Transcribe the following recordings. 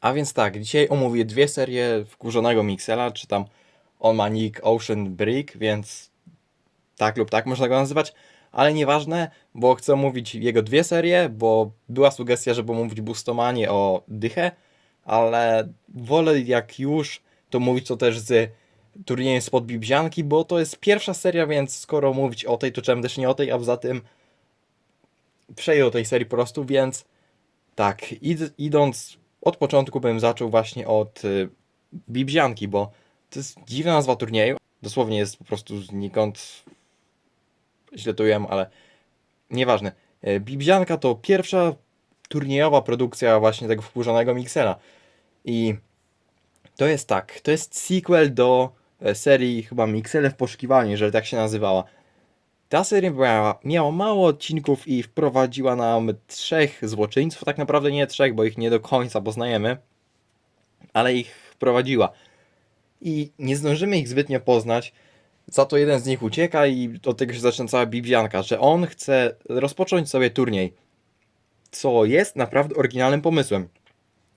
A więc tak, dzisiaj omówię dwie serie wkurzonego Mixela, czy tam on ma nick Ocean Brick, więc tak lub tak można go nazywać, ale nieważne, bo chcę omówić jego dwie serie, bo była sugestia, żeby omówić Bustomanie o Dychę, ale wolę jak już to mówić to też z turniejem spod Bibzianki, bo to jest pierwsza seria, więc skoro mówić o tej, to czemu też nie o tej, a poza tym przeję o tej serii po prostu, więc tak, id- idąc od początku bym zaczął właśnie od y, Bibzianki, bo to jest dziwna nazwa turnieju. Dosłownie jest po prostu znikąd. Źle to ujęłem, ale nieważne. Y, Bibzianka to pierwsza turniejowa produkcja właśnie tego wkurzonego Mixela. I to jest tak, to jest sequel do e, serii chyba Mixele w poszukiwaniu, jeżeli tak się nazywała. Ta seria miała, miała mało odcinków i wprowadziła nam trzech złoczyńców, tak naprawdę nie trzech, bo ich nie do końca poznajemy, ale ich wprowadziła. I nie zdążymy ich zbytnio poznać, za to jeden z nich ucieka i od tego się zaczyna cała bibianka, że on chce rozpocząć sobie turniej, co jest naprawdę oryginalnym pomysłem.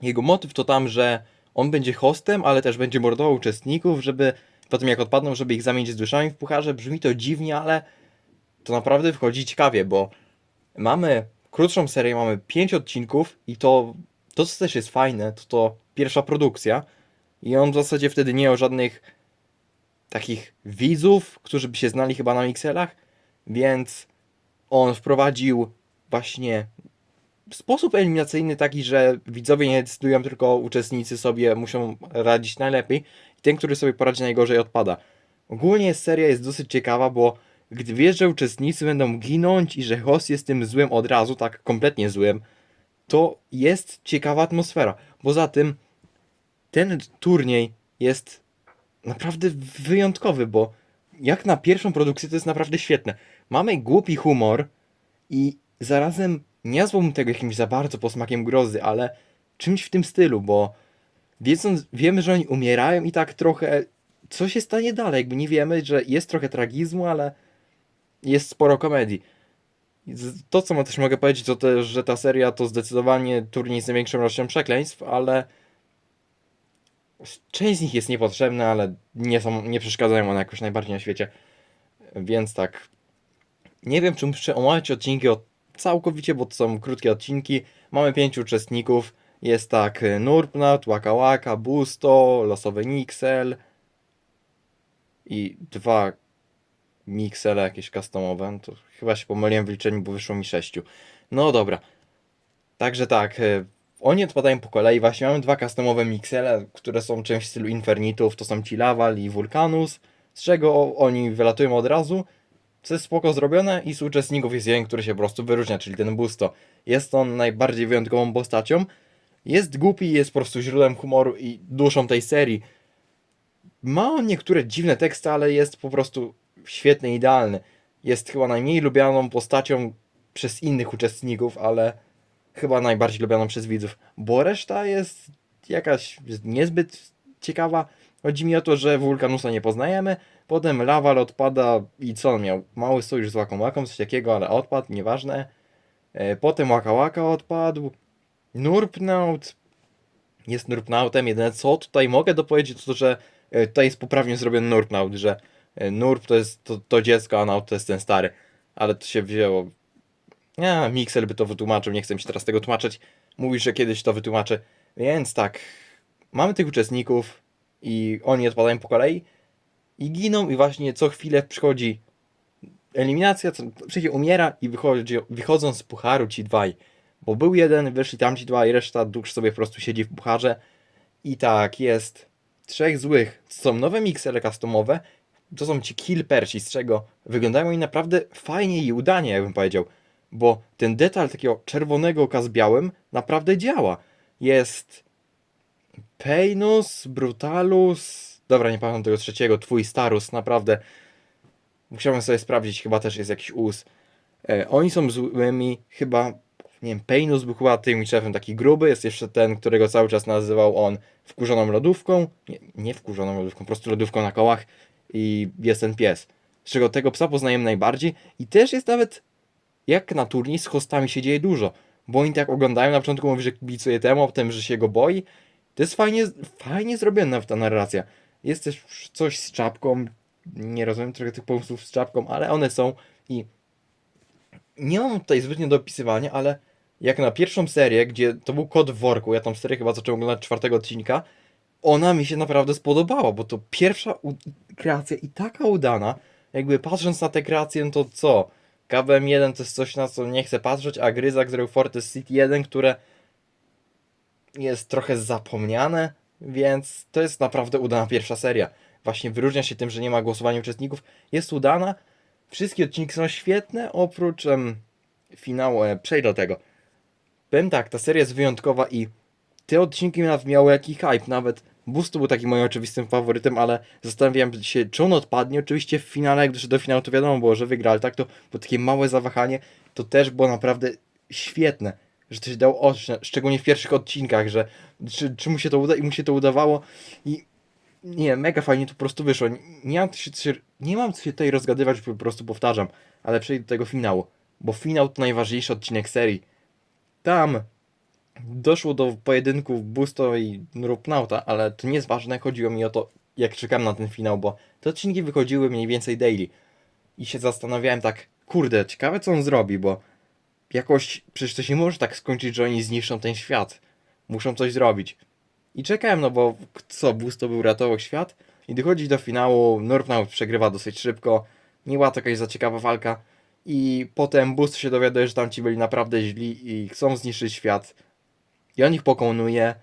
Jego motyw to tam, że on będzie hostem, ale też będzie mordował uczestników, żeby potem jak odpadną, żeby ich zamienić z duszami w pucharze. Brzmi to dziwnie, ale to naprawdę wchodzi ciekawie, bo mamy krótszą serię, mamy 5 odcinków i to, to co też jest fajne, to to pierwsza produkcja i on w zasadzie wtedy nie miał żadnych takich widzów, którzy by się znali chyba na mikselach, więc on wprowadził właśnie sposób eliminacyjny taki, że widzowie nie decydują, tylko uczestnicy sobie muszą radzić najlepiej i ten, który sobie poradzi najgorzej odpada. Ogólnie seria jest dosyć ciekawa, bo gdy wiesz, że uczestnicy będą ginąć i że host jest tym złym od razu, tak kompletnie złym, to jest ciekawa atmosfera. Poza tym ten turniej jest naprawdę wyjątkowy, bo jak na pierwszą produkcję to jest naprawdę świetne. Mamy głupi humor i zarazem nie nazwałbym tego jakimś za bardzo posmakiem grozy, ale czymś w tym stylu, bo wiedząc, wiemy, że oni umierają i tak trochę co się stanie dalej, jakby nie wiemy, że jest trochę tragizmu, ale jest sporo komedii. To, co też mogę powiedzieć, to też, że ta seria to zdecydowanie turniej z największą ilością przekleństw, ale część z nich jest niepotrzebna, ale nie, są, nie przeszkadzają one jakoś najbardziej na świecie. Więc tak, nie wiem, czy muszę omawiać odcinki od całkowicie, bo to są krótkie odcinki. Mamy pięciu uczestników. Jest tak y, Nurpnat, Waka Waka, Busto, Losowy Nixel i dwa Mixele jakieś customowe. To chyba się pomyliłem w liczeniu, bo wyszło mi sześciu. No dobra. Także tak, y, oni odpadają po kolei. Właśnie mamy dwa customowe Mixele, które są czymś w stylu Infernitów. To są ci Laval i Vulcanus, z czego oni wylatują od razu co jest spoko zrobione i z uczestników jest jeden, który się po prostu wyróżnia, czyli ten Busto. Jest on najbardziej wyjątkową postacią. Jest głupi, jest po prostu źródłem humoru i duszą tej serii. Ma on niektóre dziwne teksty, ale jest po prostu świetny, idealny. Jest chyba najmniej lubianą postacią przez innych uczestników, ale chyba najbardziej lubianą przez widzów, bo reszta jest jakaś niezbyt ciekawa. Chodzi mi o to, że Wulkanusa nie poznajemy, potem Lawal odpada i co on miał? Mały sojusz z Łaką Łaką, coś takiego, ale odpadł, nieważne. E, Potem Łaka Łaka odpadł. Nurpnaut jest Nurpnautem. Jedyne co tutaj mogę dopowiedzieć to, to, że e, tutaj jest poprawnie zrobiony Nurpnaut, że e, Nurp to jest to, to dziecko, a Naut to jest ten stary. Ale to się wzięło. Ja, Mixel by to wytłumaczył, nie chcę mi się teraz tego tłumaczyć. Mówisz, że kiedyś to wytłumaczy. Więc tak, mamy tych uczestników i oni odpadają po kolei i giną i właśnie co chwilę przychodzi eliminacja, przecież umiera i wychodzi, wychodzą z pucharu ci dwaj. Bo był jeden, wyszli tamci dwa i reszta dusz sobie po prostu siedzi w pucharze. I tak, jest trzech złych. Są nowe miksele customowe, to są ci kill z czego wyglądają oni naprawdę fajnie i udanie, jakbym powiedział. Bo ten detal takiego czerwonego oka z białym naprawdę działa. Jest Peinus, Brutalus. Dobra, nie pamiętam tego trzeciego. Twój Starus, naprawdę. Musiałem sobie sprawdzić, chyba też jest jakiś us. E, oni są złymi, chyba. Nie wiem, Peinus był chyba tym szefem taki gruby. Jest jeszcze ten, którego cały czas nazywał on wkurzoną lodówką. Nie, nie wkurzoną lodówką, po prostu lodówką na kołach. I jest ten pies. Z czego tego psa poznajemy najbardziej. I też jest nawet jak na turniej z hostami się dzieje dużo. Bo oni tak oglądają, na początku mówi, że kibicuje temu, a potem, że się go boi. To jest fajnie, fajnie zrobiona ta narracja. Jest też coś z czapką. Nie rozumiem trochę tych pomysłów z czapką, ale one są i nie mam tutaj zbytnio do opisywania, ale jak na pierwszą serię, gdzie to był kod w worku, ja tą serię chyba zacząłem oglądać czwartego odcinka, ona mi się naprawdę spodobała, bo to pierwsza kreacja i taka udana, jakby patrząc na te kreacje, no to co? KBM1 to jest coś, na co nie chcę patrzeć, a Gryzak z Fortress City 1, które jest trochę zapomniane, więc to jest naprawdę udana pierwsza seria. Właśnie wyróżnia się tym, że nie ma głosowania uczestników. Jest udana, wszystkie odcinki są świetne, oprócz em, finału, e, przejdę do tego. Powiem tak, ta seria jest wyjątkowa i te odcinki miały jakiś hype, nawet Boost był takim moim oczywistym faworytem, ale zastanawiałem się, czy on odpadnie. Oczywiście w finale, doszedł do finału, to wiadomo było, że wygra, ale tak to było takie małe zawahanie, to też było naprawdę świetne, że to się dało szczególnie w pierwszych odcinkach, że czy, czy mu się to uda i mu się to udawało i nie, mega fajnie to po prostu wyszło. Nie, nie, mam, się- nie mam co się tutaj rozgadywać, po prostu powtarzam, ale przejdę do tego finału, bo finał to najważniejszy odcinek serii. Tam doszło do pojedynków Busto i Rupnauta, ale to nie jest ważne, chodziło mi o to, jak czekam na ten finał, bo te odcinki wychodziły mniej więcej daily. I się zastanawiałem tak, kurde, ciekawe co on zrobi, bo jakoś, przecież to się może tak skończyć, że oni zniszczą ten świat. Muszą coś zrobić. I czekałem, no bo co, Busto był ratował świat i dochodzi do finału, Nurpnaut przegrywa dosyć szybko, nie była to jakaś za ciekawa walka i potem Boost się dowiaduje, że tam ci byli naprawdę źli i chcą zniszczyć świat. I on ich pokonuje,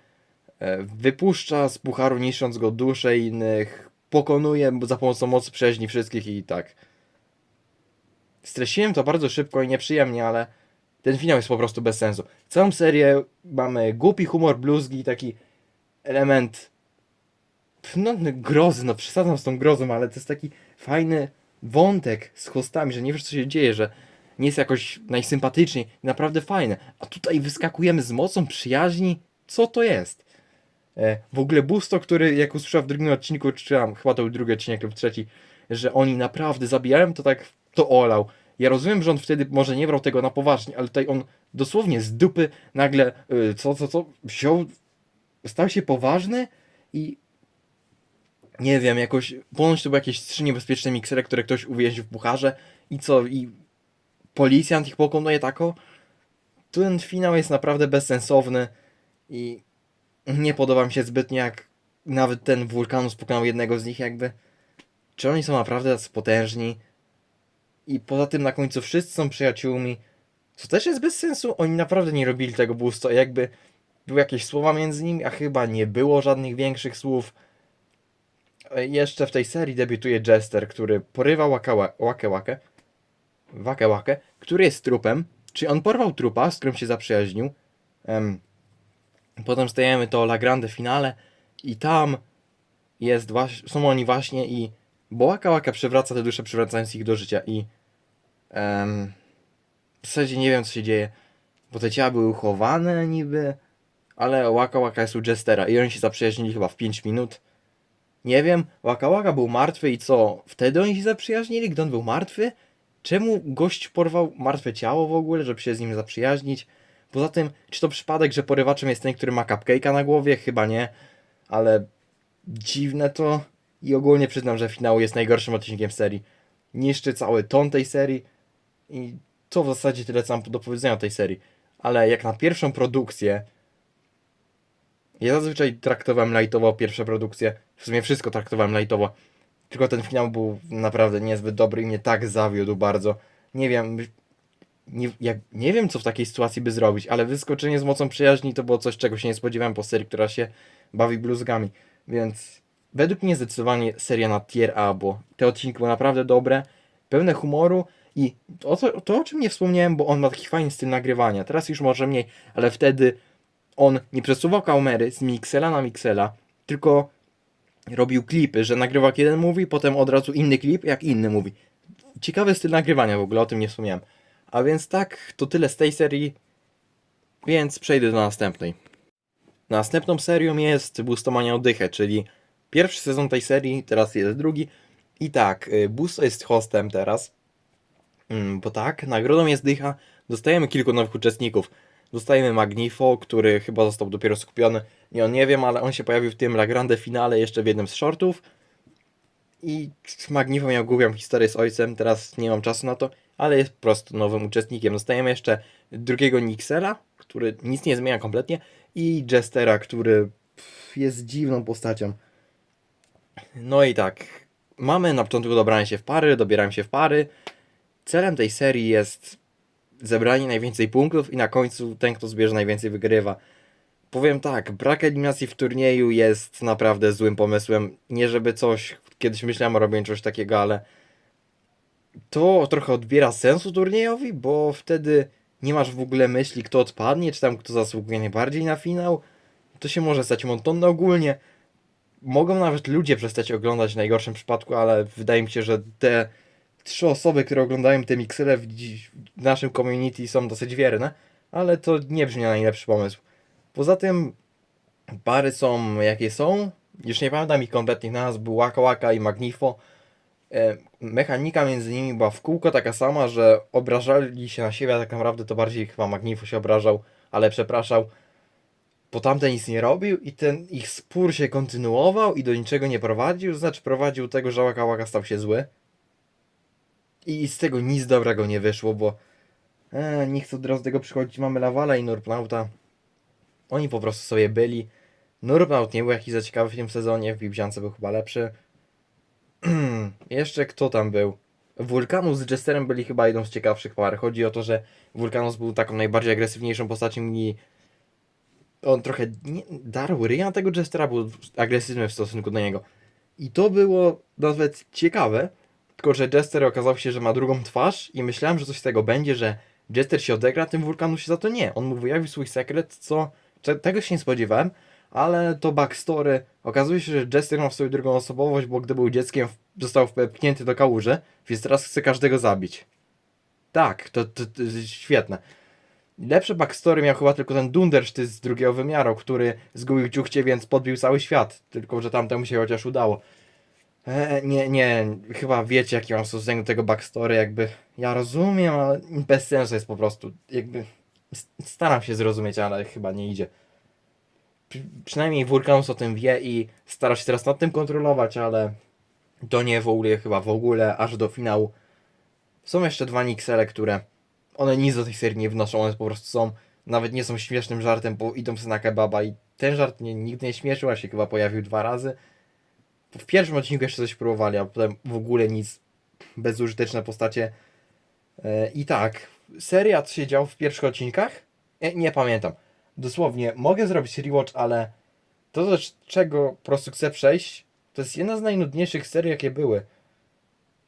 e, wypuszcza z pucharu niszcząc go dusze innych, pokonuje za pomocą mocy przeźni wszystkich i tak. Streściłem to bardzo szybko i nieprzyjemnie, ale ten finał jest po prostu bez sensu. Całą serię mamy głupi humor bluzgi, taki element no, no, grozy, no przesadzam z tą grozą, ale to jest taki fajny wątek z hostami, że nie wiesz co się dzieje, że nie jest jakoś najsympatyczniej, naprawdę fajne. A tutaj wyskakujemy z mocą przyjaźni. Co to jest? E, w ogóle Busto, który jak usłyszał w drugim odcinku, czy tam, chyba to był drugi odcinek lub trzeci, że oni naprawdę zabijają, to tak to olał. Ja rozumiem, że on wtedy może nie brał tego na poważnie, ale tutaj on dosłownie z dupy nagle, y, co, co, co, wziął, stał się poważny i nie wiem, jakoś, ponoć to były jakieś trzy niebezpieczne miksery, które ktoś uwięził w pucharze i co, i policjant ich pokonuje tako. Ten finał jest naprawdę bezsensowny i nie podoba mi się zbytnio, jak nawet ten Wulkanus pokonał jednego z nich, jakby. Czy oni są naprawdę potężni? I poza tym na końcu wszyscy są przyjaciółmi, co też jest bez sensu. Oni naprawdę nie robili tego boosto, jakby były jakieś słowa między nimi, a chyba nie było żadnych większych słów. E, Jeszcze w tej serii debiutuje Jester, który porywa Waka Wakę Wakę, Wakę który jest trupem, czy on porwał trupa, z którym się zaprzyjaźnił. Em, potem stajemy to La Grande finale i tam jest właśnie, są oni właśnie i bo Waka Waka przywraca te dusze, przywracając ich do życia i em, w zasadzie nie wiem co się dzieje, bo te ciała były uchowane niby, ale Waka Waka jest u Jestera i oni się zaprzyjaźnili chyba w 5 minut. Nie wiem, Waka Waka był martwy i co? Wtedy oni się zaprzyjaźnili, gdy on był martwy? Czemu gość porwał martwe ciało w ogóle, żeby się z nim zaprzyjaźnić? Poza tym, czy to przypadek, że porywaczem jest ten, który ma cupcake'a na głowie? Chyba nie, ale dziwne to i ogólnie przyznam, że finał jest najgorszym odcinkiem serii. Niszczy cały ton tej serii i to w zasadzie tyle co mam do powiedzenia o tej serii. Ale jak na pierwszą produkcję, ja zazwyczaj traktowałem lightowo pierwsze produkcje, w sumie wszystko traktowałem lightowo, tylko ten finał był naprawdę niezbyt dobry i mnie tak zawiódł bardzo. Nie wiem, nie, jak, nie wiem co w takiej sytuacji by zrobić, ale wyskoczenie z mocą przyjaźni to było coś, czego się nie spodziewałem po serii, która się bawi bluzgami. Więc według mnie zdecydowanie seria na tier A, bo te odcinki były naprawdę dobre, pełne humoru i to, to, to o czym nie wspomniałem, bo on ma taki fajny styl nagrywania. Teraz już może mniej, ale wtedy on nie przesuwał kamery z miksela na miksela, tylko robił klipy, że nagrywał jak jeden mówi, potem od razu inny klip, jak inny mówi. Ciekawy styl nagrywania w ogóle, o tym nie wspomniałem. A więc tak, to tyle z tej serii, więc przejdę do następnej. Następną serią jest Boostomania Odychę, czyli pierwszy sezon tej serii, teraz jest drugi. I tak, y, Busto jest hostem teraz, Mm, bo tak, nagrodą jest dycha, dostajemy kilku nowych uczestników. Dostajemy Magnifo, który chyba został dopiero skupiony. Nie, on nie wiem, ale on się pojawił w tym La Grande finale jeszcze w jednym z shortów. I Magnifo miał głupią historię z ojcem, teraz nie mam czasu na to, ale jest po prostu nowym uczestnikiem. Dostajemy jeszcze drugiego Nixela, który nic nie zmienia kompletnie, i Jestera, który jest dziwną postacią. No i tak, mamy na początku dobranie się w pary, dobieramy się w pary. Celem tej serii jest zebranie najwięcej punktów i na końcu ten, kto zbierze najwięcej, wygrywa. Powiem tak, brak eliminacji w turnieju jest naprawdę złym pomysłem. Nie żeby coś, kiedyś myślałem o robieniu czegoś takiego, ale to trochę odbiera sensu turniejowi, bo wtedy nie masz w ogóle myśli, kto odpadnie, czy tam kto zasługuje najbardziej na finał. To się może stać monotonne ogólnie. Mogą nawet ludzie przestać oglądać w najgorszym przypadku, ale wydaje mi się, że te trzy osoby, które oglądają te miksele w, w naszym community są dosyć wierne, ale to nie brzmi na najlepszy pomysł. Poza tym pary są jakie są. Już nie pamiętam ich kompletnych nazw, był Waka Waka i Magnifo. E, Mechanika między nimi była w kółko taka sama, że obrażali się na siebie, a tak naprawdę to bardziej chyba Magnifo się obrażał, ale przepraszał. Bo tamten nic nie robił i ten ich spór się kontynuował i do niczego nie prowadził, znaczy prowadził tego, że Waka Waka stał się zły. I z tego nic dobrego nie wyszło, bo e, nie chcę od razu tego przychodzić. Mamy Lawala i Nurpnauta. Oni po prostu sobie byli. Nurpnaut nie był jakiś za ciekawy w tym sezonie, w Bibziance był chyba lepszy. Jeszcze kto tam był? Wulkanus z Jesterem byli chyba jedną z ciekawszych par. Chodzi o to, że Wulkanus był taką najbardziej agresywniejszą postacią i on trochę nie, darł ryja tego Jestera, był agresywny w stosunku do niego. I to było nawet ciekawe, tylko że Jester okazał się, że ma drugą twarz i myślałem, że coś z tego będzie, że Jester się odegra, tym Wulkanusie za to nie. On mu wyjawił swój sekret, co tego się nie spodziewałem, ale to backstory. Okazuje się, że Jester ma w sobie drugą osobowość, bo gdy był dzieckiem został wpchnięty do kałuży, więc teraz chce każdego zabić. Tak, to, to, to świetne. Lepsze backstory miał chyba tylko ten Dunderszty z drugiego wymiaru, który zgubił ciuchcie, więc podbił cały świat. Tylko, że tamtemu się chociaż udało. E, nie, nie, chyba wiecie jaki mam stosunek do tego backstory, jakby ja rozumiem, ale bez sensu jest po prostu, jakby staram się zrozumieć, ale chyba nie idzie. Przy, przynajmniej Wulkanus o tym wie i stara się teraz nad tym kontrolować, ale to nie w ogóle, chyba w ogóle, aż do finału. Są jeszcze dwa Nixele, które one nic do tej serii nie wnoszą, one po prostu są, nawet nie są śmiesznym żartem, bo idą sobie na kebaba i ten żart mnie nigdy nie śmieszył, a się chyba pojawił dwa razy. W pierwszym odcinku jeszcze coś próbowali, a potem w ogóle nic. Bezużyteczne postacie. E, I tak, seria co się działo w pierwszych odcinkach? E, nie pamiętam. Dosłownie, mogę zrobić rewatch, ale to, do czego po prostu chcę przejść, to jest jedna z najnudniejszych serii, jakie były.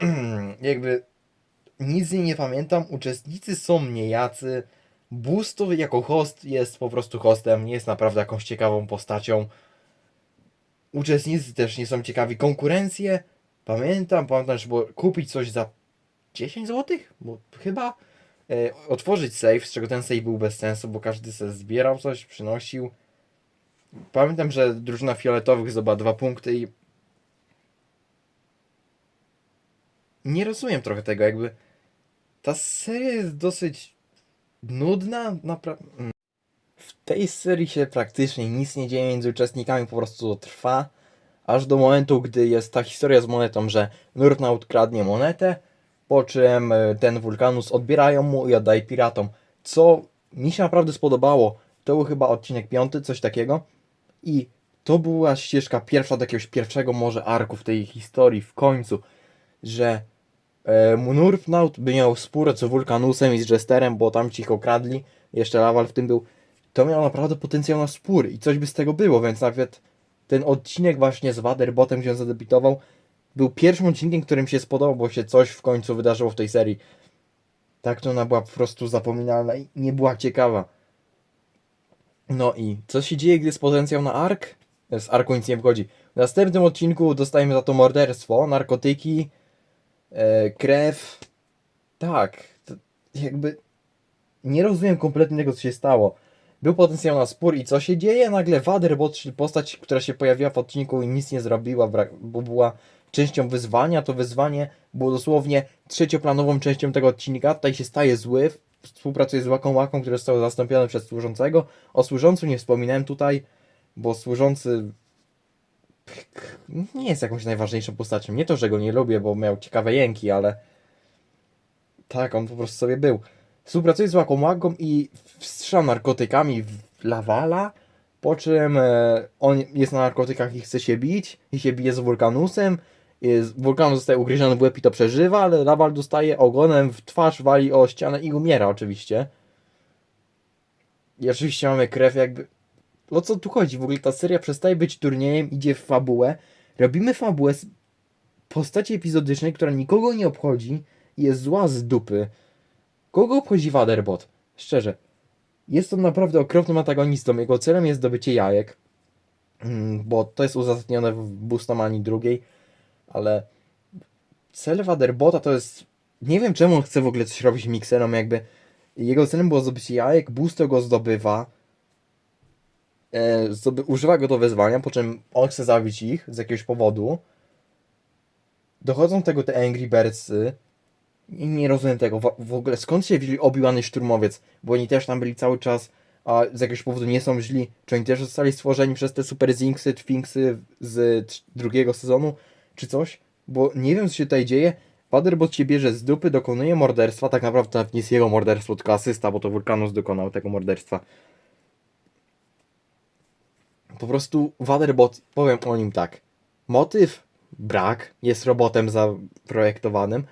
Jakby nic z niej nie pamiętam, uczestnicy są niejacy. Busto jako host jest po prostu hostem, nie jest naprawdę jakąś ciekawą postacią. Uczestnicy też nie są ciekawi. Konkurencje, pamiętam, pamiętam, że było kupić coś za 10 zł? Bo chyba e, otworzyć safe, z czego ten safe był bez sensu, bo każdy sobie zbierał coś, przynosił. Pamiętam, że drużyna fioletowych zdobyła dwa punkty i nie rozumiem trochę tego, jakby ta seria jest dosyć nudna, naprawdę. W tej serii się praktycznie nic nie dzieje między uczestnikami, po prostu to trwa, aż do momentu, gdy jest ta historia z monetą, że Nurtnaut kradnie monetę, po czym e, ten Wulkanus odbierają mu i oddaje piratom, co mi się naprawdę spodobało. To był chyba odcinek piąty, coś takiego. I to była ścieżka pierwsza do jakiegoś pierwszego może arku w tej historii w końcu, że e, Nurtnaut by miał spór z Wulkanusem i z Jesterem, bo tam cicho kradli, jeszcze Lawal w tym był, to miał naprawdę potencjał na spór i coś by z tego było, więc nawet ten odcinek właśnie z Waderbotem, gdzie on zadebiutował, był pierwszym odcinkiem, którym się spodobał, bo się coś w końcu wydarzyło w tej serii. Tak to ona była po prostu zapominalna i nie była ciekawa. No i co się dzieje, gdy jest potencjał na ark? Z arku nic nie wchodzi. W następnym odcinku dostajemy za to morderstwo, narkotyki, e, krew. Tak, jakby nie rozumiem kompletnie tego, co się stało. Był potencjał na spór i co się dzieje? Nagle Waderbot, czyli postać, która się pojawiła w odcinku i nic nie zrobiła, bo była częścią wyzwania, to wyzwanie było dosłownie trzecioplanową częścią tego odcinka, tutaj się staje zły, współpracuje z Łaką Łaką, który został zastąpiony przez służącego. O służącym nie wspominałem tutaj, bo służący nie jest jakąś najważniejszą postacią. Nie to, że go nie lubię, bo miał ciekawe jęki, ale tak, on po prostu sobie był. Współpracuje z Łaką i wstrzał narkotykami Lawala, po czym e, on jest na narkotykach i chce się bić i się bije z Wulkanusem. Wulkanus zostaje ugryziony w łeb i to przeżywa, ale Lawal dostaje ogonem w twarz, wali o ścianę i umiera oczywiście. I oczywiście mamy krew jakby... O co tu chodzi? W ogóle ta seria przestaje być turniejem, idzie w fabułę. Robimy fabułę z postaci epizodycznej, która nikogo nie obchodzi i jest zła z dupy. Kogo obchodzi Waderbot? Szczerze. Jest on naprawdę okropnym antagonistą. Jego celem jest zdobycie jajek. Mm, Bo to jest uzasadnione w Bustamani drugiej. Ale cel Waderbota to jest... Nie wiem czemu on chce w ogóle coś robić mikserom jakby... Jego celem było zdobycie jajek, Busto go zdobywa. E, zdoby, używa go do wezwania, po czym on chce zabić ich z jakiegoś powodu. Dochodzą do tego te Angry Birdsy. I nie rozumiem tego. W, w ogóle skąd się wzięli Obi-Wan i Szturmowiec? Bo oni też tam byli cały czas, a z jakiegoś powodu nie są źli. Czy oni też zostali stworzeni przez te Super Zinksy, Tfinksy z drugiego sezonu? Czy coś? Bo nie wiem co się tutaj dzieje. Waderbot się bierze z dupy, dokonuje morderstwa. Tak naprawdę nawet nie jest jego morderstwo, tylko asysta, bo to Vulcanus dokonał tego morderstwa. Po prostu Waderbot, powiem o nim tak. Motyw? Brak. Jest robotem zaprojektowanym.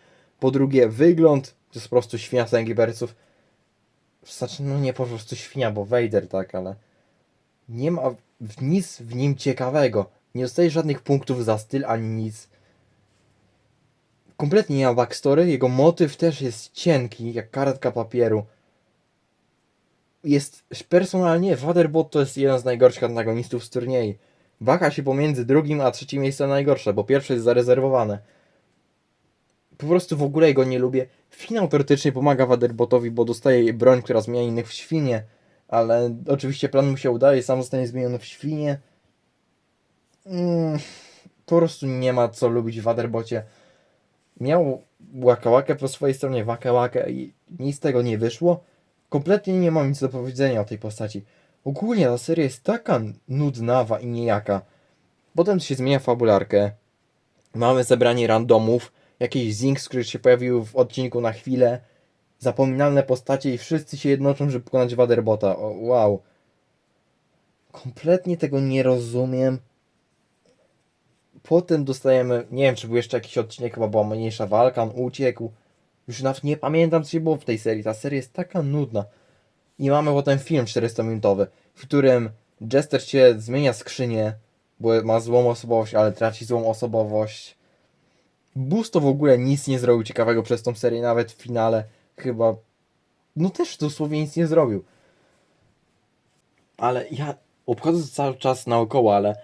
Po drugie, wygląd to jest po prostu świnia z Angry Birdsów. Znaczy, no nie po prostu świnia, bo Vader, tak, ale nie ma nic w nim ciekawego. Nie dostaje żadnych punktów za styl ani nic. Kompletnie nie ma backstory. Jego motyw też jest cienki, jak kartka papieru. Jest personalnie Waterbot to jest jeden z najgorszych antagonistów z turniej. Waha się pomiędzy drugim a trzecim miejscem najgorsze, bo pierwsze jest zarezerwowane po prostu w ogóle go nie lubię. Finał teoretycznie pomaga Waderbotowi, bo dostaje broń, która zmienia innych w świnie, ale oczywiście plan mu się udaje, sam zostanie zmieniony w świnie. Mm, po prostu nie ma co lubić w Waderbocie. Miał Łakałakę po swojej stronie, Wakałakę i nic z tego nie wyszło. Kompletnie nie mam nic do powiedzenia o tej postaci. Ogólnie ta seria jest taka nudnawa i niejaka. Potem się zmienia fabularkę. Mamy zebranie randomów, jakiś Zinx, który się pojawił w odcinku na chwilę, zapominalne postacie i wszyscy się jednoczą, żeby pokonać Waderbota. O, wow. Kompletnie tego nie rozumiem. Potem dostajemy, nie wiem, czy był jeszcze jakiś odcinek, chyba była mniejsza walka, on uciekł. Już nawet nie pamiętam, co się było w tej serii. Ta seria jest taka nudna. I mamy potem film 400-minutowy, w którym Jester się zmienia skrzynię, bo ma złą osobowość, ale traci złą osobowość. Busto w ogóle nic nie zrobił ciekawego przez tą serię, nawet w finale chyba. No też dosłownie nic nie zrobił. Ale ja obchodzę to cały czas naokoło, ale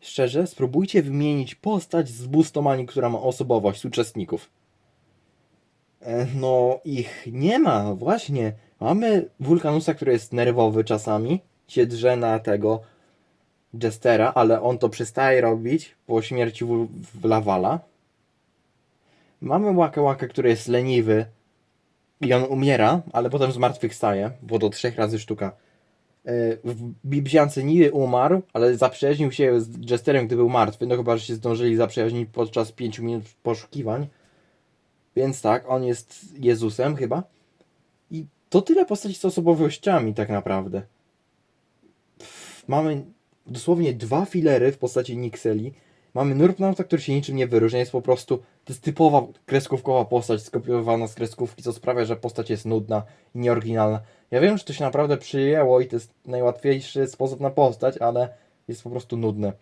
szczerze, spróbujcie wymienić postać z Bustomani, która ma osobowość uczestników. E, No, ich nie ma, właśnie. Mamy Wulkanusa, który jest nerwowy czasami, się drze na tego Jestera, ale on to przestaje robić po śmierci Lawala. Mamy Łaka Łaka, który jest leniwy i on umiera, ale potem zmartwychwstaje, bo to trzech razy sztuka. E, W Bibziance Niły umarł, ale zaprzyjaźnił się z Jesterem, gdy był martwy, no chyba, że się zdążyli zaprzyjaźnić podczas 5 minut poszukiwań. Więc tak, on jest Jezusem chyba. I to tyle postaci z osobowościami tak naprawdę. Pff, Mamy dosłownie dwa filery w postaci Nixeli. Mamy Nurpnauta, który się niczym nie wyróżnia, jest po prostu, to jest typowa kreskówkowa postać skopiowana z kreskówki, co sprawia, że postać jest nudna i nieoryginalna. Ja wiem, że to się naprawdę przyjęło i to jest najłatwiejszy sposób na postać, ale jest po prostu nudne.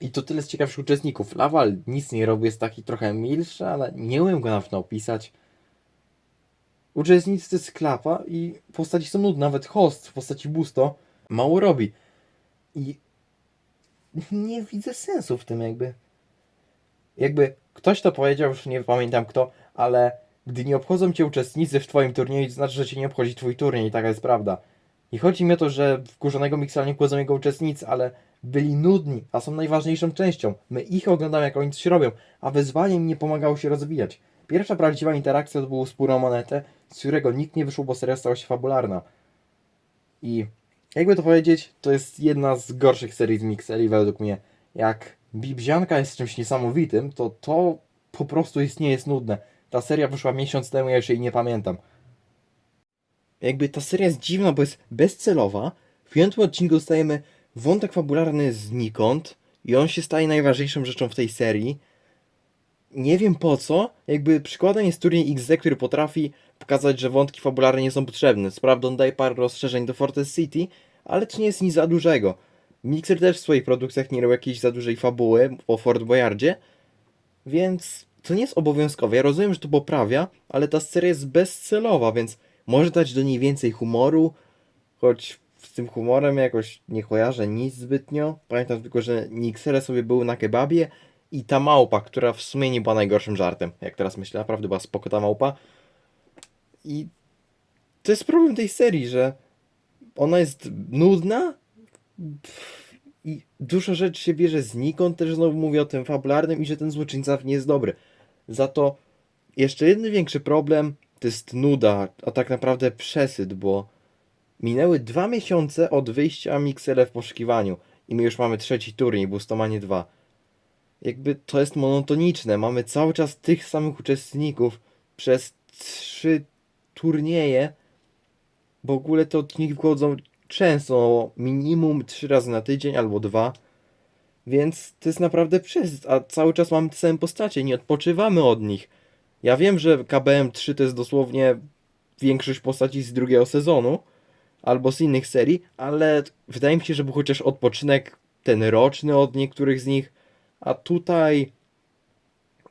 I to tyle z ciekawszych uczestników. Lawal nic nie robi, jest taki trochę milszy, ale nie umiem go nawet opisać. Uczestnicy to jest klapa i postaci są nudne, nawet host w postaci Busto mało robi. I nie widzę sensu w tym jakby. Jakby ktoś to powiedział, już nie pamiętam kto, ale gdy nie obchodzą cię uczestnicy w twoim turnieju, to znaczy, że cię nie obchodzi twój turniej, taka jest prawda. I chodzi mi o to, że wkurzonego Mixa nie obchodzą jego uczestnicy, ale byli nudni, a są najważniejszą częścią. My ich oglądamy, jak oni coś robią, a wyzwanie im nie pomagało się rozwijać. Pierwsza prawdziwa interakcja to był spór o monetę, z którego nikt nie wyszło, bo seria stała się fabularna. I jakby to powiedzieć, to jest jedna z gorszych serii z Mixeli według mnie. Jak Bibzianka jest czymś niesamowitym, to to po prostu jest, nie jest nudne. Ta seria wyszła miesiąc temu, ja już jej nie pamiętam. Jakby ta seria jest dziwna, bo jest bezcelowa. W piątym odcinku dostajemy wątek fabularny znikąd i on się staje najważniejszą rzeczą w tej serii. Nie wiem po co, jakby przykładem jest turniej XD, który potrafi pokazać, że wątki fabularne nie są potrzebne. Sprawda, on daje parę rozszerzeń do Fortress City, ale to nie jest nic za dużego. Mixer też w swoich produkcjach nie robił jakiejś za dużej fabuły po Fort Boyardzie, więc to nie jest obowiązkowe. Ja rozumiem, że to poprawia, ale ta seria jest bezcelowa, więc może dać do niej więcej humoru, choć z tym humorem jakoś nie kojarzę nic zbytnio. Pamiętam tylko, że Nixele sobie był na kebabie i ta małpa, która w sumie nie była najgorszym żartem, jak teraz myślę, naprawdę była spoko ta małpa. I to jest problem tej serii, że ona jest nudna i dużo rzeczy się bierze znikąd, też znowu mówię o tym fabularnym i że ten złoczyńca nie jest dobry. Za to jeszcze jeden większy problem to jest nuda, a tak naprawdę przesyt, bo minęły dwa miesiące od wyjścia Mixele w poszukiwaniu i my już mamy trzeci turniej, Boostomanie 2. Jakby to jest monotoniczne, mamy cały czas tych samych uczestników przez trzy turnieje. W ogóle te odcinki wchodzą często, minimum trzy razy na tydzień albo dwa. Więc to jest naprawdę przesyt, a cały czas mamy te same postacie, nie odpoczywamy od nich. Ja wiem, że KBM 3 to jest dosłownie większość postaci z drugiego sezonu albo z innych serii, ale wydaje mi się, że był chociaż odpoczynek ten roczny od niektórych z nich, a tutaj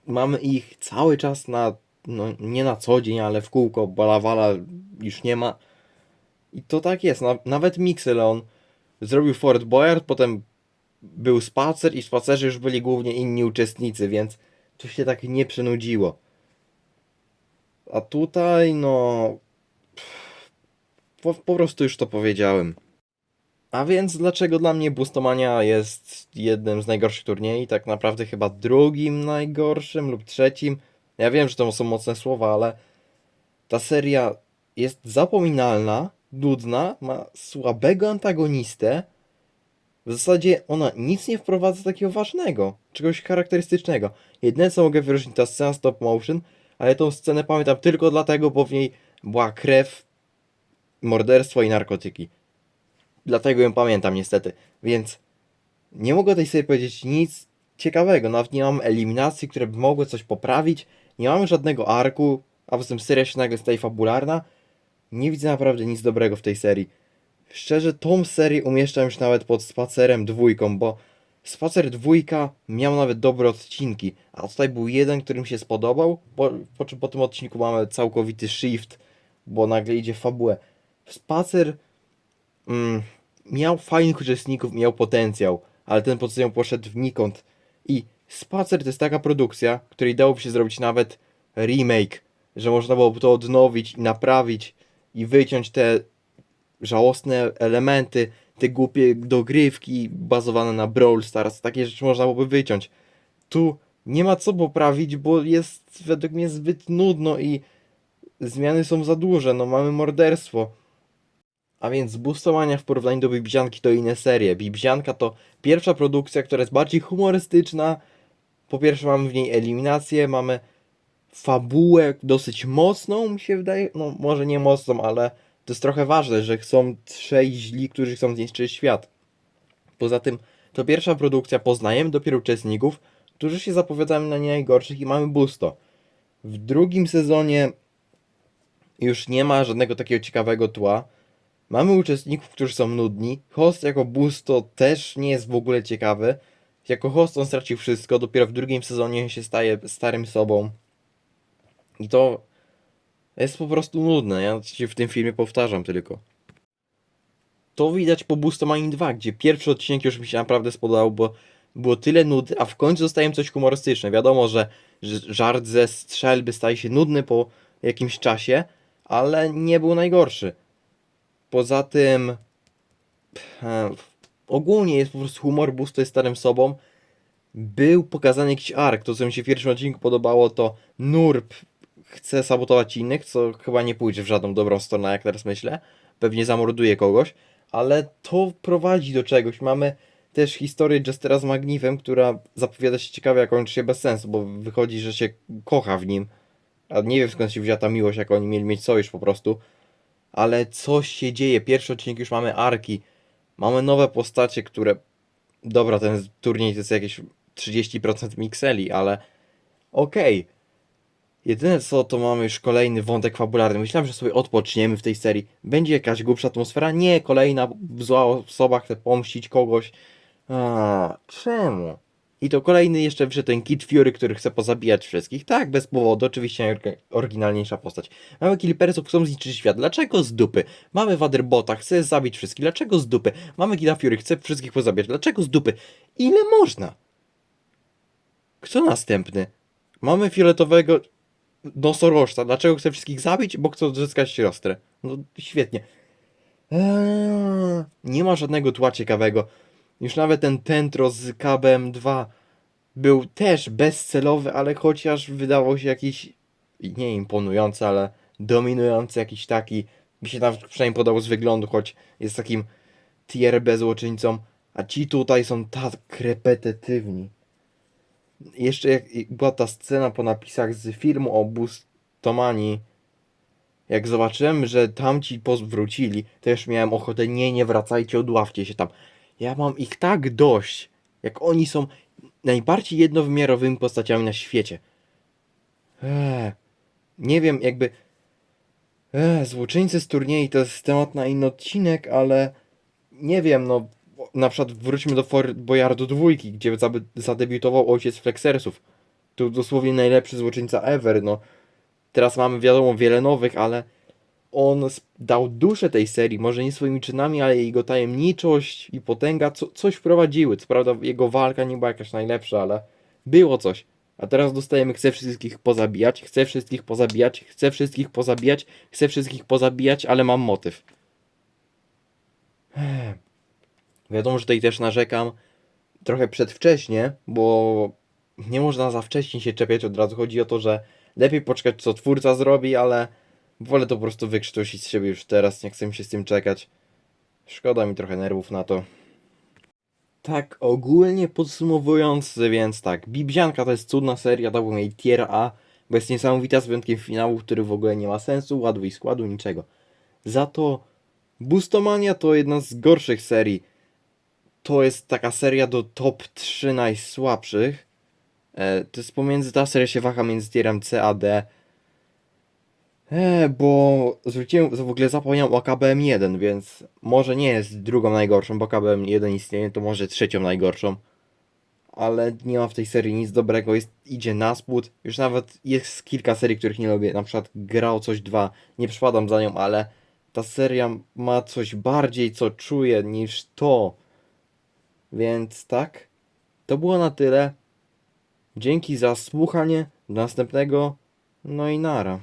mamy ich cały czas na, no nie na co dzień, ale w kółko, balawala już nie ma. I to tak jest, na, nawet Mixelon zrobił Fort Boyard, potem był spacer i w spacerze już byli głównie inni uczestnicy, więc to się tak nie przenudziło. A tutaj, no. Po, po prostu już to powiedziałem. A więc dlaczego dla mnie Boostomania jest jednym z najgorszych turniej? Tak naprawdę chyba drugim najgorszym lub trzecim. Ja wiem, że to są mocne słowa, ale ta seria jest zapominalna, nudna, ma słabego antagonistę. W zasadzie ona nic nie wprowadza takiego ważnego, czegoś charakterystycznego. Jedyne co mogę wyróżnić to scena stop motion, ale tą scenę pamiętam tylko dlatego, bo w niej była krew, morderstwo i narkotyki. Dlatego ją pamiętam niestety. Więc nie mogę tej sobie powiedzieć nic ciekawego. Nawet nie mam eliminacji, które by mogły coś poprawić. Nie mamy żadnego arku, a poza tym seria się nagle staje fabularna. Nie widzę naprawdę nic dobrego w tej serii. Szczerze, tą serię umieszczam już nawet pod spacerem dwójką, bo spacer dwójka miał nawet dobre odcinki, a tutaj był jeden, który mi się spodobał, po czym po tym odcinku mamy całkowity shift, bo nagle idzie w fabułę. Spacer mm, miał fajnych uczestników, miał potencjał, ale ten potencjał poszedł wnikąd. I Spacer to jest taka produkcja, której dałoby się zrobić nawet remake, że można byłoby to odnowić i naprawić i wyciąć te żałosne elementy, te głupie dogrywki bazowane na Brawl Stars, takie rzeczy można byłoby wyciąć. Tu nie ma co poprawić, bo jest według mnie zbyt nudno i zmiany są za duże, no mamy morderstwo. A więc Boostomania w porównaniu do Bibzianki to inne serie. Bibzianka to pierwsza produkcja, która jest bardziej humorystyczna. Po pierwsze mamy w niej eliminację, mamy fabułę dosyć mocną, mi się wydaje, no może nie mocną, ale to jest trochę ważne, że są trzej źli, którzy chcą zniszczyć świat. Poza tym to pierwsza produkcja, poznajemy dopiero uczestników, którzy się zapowiadają na nie najgorszych i mamy Busto. W drugim sezonie już nie ma żadnego takiego ciekawego tła. Mamy uczestników, którzy są nudni. Host jako Busto też nie jest w ogóle ciekawy. Jako host on stracił wszystko, dopiero w drugim sezonie się staje starym sobą. I to jest po prostu nudne. Ja się w tym filmie powtarzam tylko. To widać po Boostomanii 2, gdzie pierwszy odcinek już mi się naprawdę spodobał, bo było tyle nudy, a w końcu dostałem coś humorystyczne. Wiadomo, że żart ze strzelby staje się nudny po jakimś czasie, ale nie był najgorszy. Poza tym ogólnie jest po prostu humor, Boosto jest starym sobą. Był pokazany jakiś ark, to co mi się w pierwszym odcinku podobało to Nurb chce sabotować innych, co chyba nie pójdzie w żadną dobrą stronę, jak teraz myślę. Pewnie zamorduje kogoś, ale to prowadzi do czegoś. Mamy też historię Jestera z Magnifem, która zapowiada się ciekawie, a kończy się bez sensu, bo wychodzi, że się kocha w nim. A nie wiem skąd się wzięła ta miłość, jak oni mieli mieć sojusz po prostu. Ale coś się dzieje. Pierwszy odcinek już mamy arki. Mamy nowe postacie, które. Dobra, ten turniej to jest jakieś 30% mikseli, ale okej. Jedyne co, to mamy już kolejny wątek fabularny. Myślałem, że sobie odpoczniemy w tej serii. Będzie jakaś głupsza atmosfera? Nie, kolejna zła osoba chce pomścić kogoś. A, czemu? I to kolejny jeszcze wyszedł ten Kid Fury, który chce pozabijać wszystkich. Tak, bez powodu, oczywiście oryginalniejsza postać. Mamy Killpersów, chcą zniszczyć świat. Dlaczego z dupy? Mamy Waderbota, chce zabić wszystkich. Dlaczego z dupy? Mamy Kida Fury, chce wszystkich pozabijać. Dlaczego z dupy? Ile można? Kto następny? Mamy fioletowego nosorożca. Dlaczego chce wszystkich zabić? Bo chce odzyskać siostrę. No świetnie. Eee, nie ma żadnego tła ciekawego. Już nawet ten Tentro z KBM2 był też bezcelowy, ale chociaż wydawał się jakiś nie imponujący, ale dominujący jakiś taki. Mi się nawet przynajmniej podobał z wyglądu, choć jest takim tier B złoczyńcą. A ci tutaj są tak repetytywni. Jeszcze jak była ta scena po napisach z filmu o Bustomanii, jak zobaczyłem, że tamci powrócili, to już miałem ochotę, nie, nie wracajcie, odławcie się tam. Ja mam ich tak dość, jak oni są najbardziej jednowymiarowymi postaciami na świecie. Eee, nie wiem, jakby... Eee, złoczyńcy z turniej to jest temat na inny odcinek, ale... Nie wiem, no... Na przykład wróćmy do Fort Boyardu dwójki, gdzie zadebiutował ojciec Flexersów. To dosłownie najlepszy złoczyńca ever, no. Teraz mamy wiadomo wiele nowych, ale on dał duszę tej serii, może nie swoimi czynami, ale jego tajemniczość i potęga co, coś wprowadziły. Co prawda jego walka nie była jakaś najlepsza, ale było coś. A teraz dostajemy, chcę wszystkich pozabijać, chcę wszystkich pozabijać, chcę wszystkich pozabijać, chcę wszystkich pozabijać, ale mam motyw. Wiadomo, że tutaj też narzekam trochę przedwcześnie, bo nie można za wcześnie się czepiać od razu. Chodzi o to, że lepiej poczekać, co twórca zrobi, ale wolę to po prostu wykrztusić z siebie już teraz. Nie chcę mi się z tym czekać. Szkoda mi trochę nerwów na to. Tak ogólnie podsumowując, więc tak, Bibianka to jest cudna seria, dałbym jej tier A, bo jest niesamowita z wyjątkiem finału, który w ogóle nie ma sensu, ładu i składu, niczego. Za to Bustomania to jedna z gorszych serii. To jest taka seria do top 3 najsłabszych. E, to jest pomiędzy, ta seria się waha między tierem C a D. E, bo zwróciłem, w ogóle zapomniałem o KBM1, więc może nie jest drugą najgorszą, bo KBM1 istnieje, to może trzecią najgorszą. Ale nie ma w tej serii nic dobrego, jest, idzie na spód. Już nawet jest kilka serii, których nie lubię, na przykład Grał coś 2, nie przepadam za nią, ale ta seria ma coś bardziej, co czuję niż to. Więc tak, to było na tyle. Dzięki za słuchanie. Do następnego. No i nara.